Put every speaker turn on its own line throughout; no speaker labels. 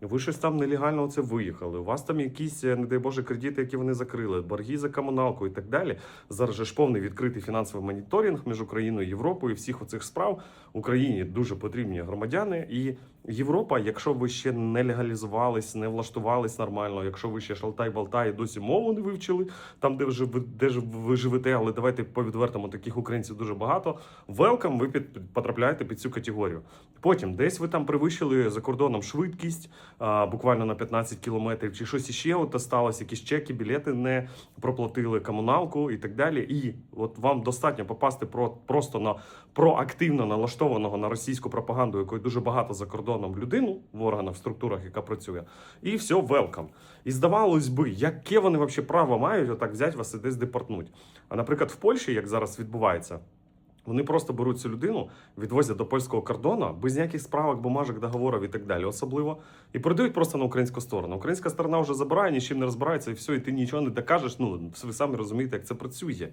ви щось там нелегально це виїхали. У вас там якісь, е, не дай Боже, кредити, які вони закрили, борги за комуналку і так далі. Зараз же ж повний відкритий фінансовий моніторинг між Україною Європою. Всіх оцих справ Україні дуже потрібні громадяни. І Європа, якщо ви ще не легалізувались, не влаштувались нормально, якщо ви ще шалтай-балтай і досі мову не вивчили, там, де ви де ж ви живете, але давайте по відвертому таких українців дуже багато. Велкам, ви під, потрапляєте під цю категорію. Потім десь ви там перевищили за кордоном швидкість буквально на 15 кілометрів, чи щось іще от сталося, якісь чеки, білети не проплатили комуналку і так далі. І от вам достатньо попасти про просто на проактивно налаштованого на російську пропаганду, якої дуже багато за кордоном людину в органах, в структурах, яка працює, і все, велкам. І здавалось би, яке вони взагалі право мають отак взяти вас і десь депортнуть. А наприклад, в Польщі, як зараз відбувається. Вони просто беруть цю людину, відвозять до польського кордону без ніяких справок, бумажок, договорів і так далі, особливо, і передають просто на українську сторону. Українська сторона вже забирає, нічим не розбирається, і все, і ти нічого не докажеш. Ну ви самі розумієте, як це працює.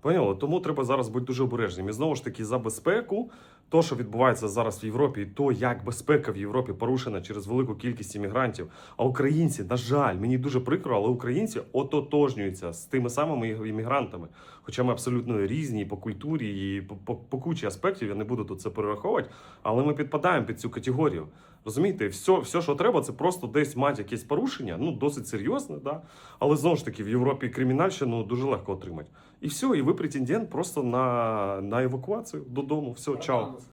Поняли? Тому треба зараз бути дуже обережним. І знову ж таки, за безпеку, то, що відбувається зараз в Європі, і то, як безпека в Європі порушена через велику кількість іммігрантів. А українці, на жаль, мені дуже прикро, але українці ототожнюються з тими самими іммігрантами. Хоча ми абсолютно різні по культурі, і по, по, по кучі аспектів, я не буду тут це перераховувати, але ми підпадаємо під цю категорію. Розумієте, все, все, що треба, це просто десь мати якесь порушення, ну досить серйозне, да? але знову ж таки в Європі кримінальщину дуже легко отримати. І все, і ви претендент просто на, на евакуацію додому. Все, чао.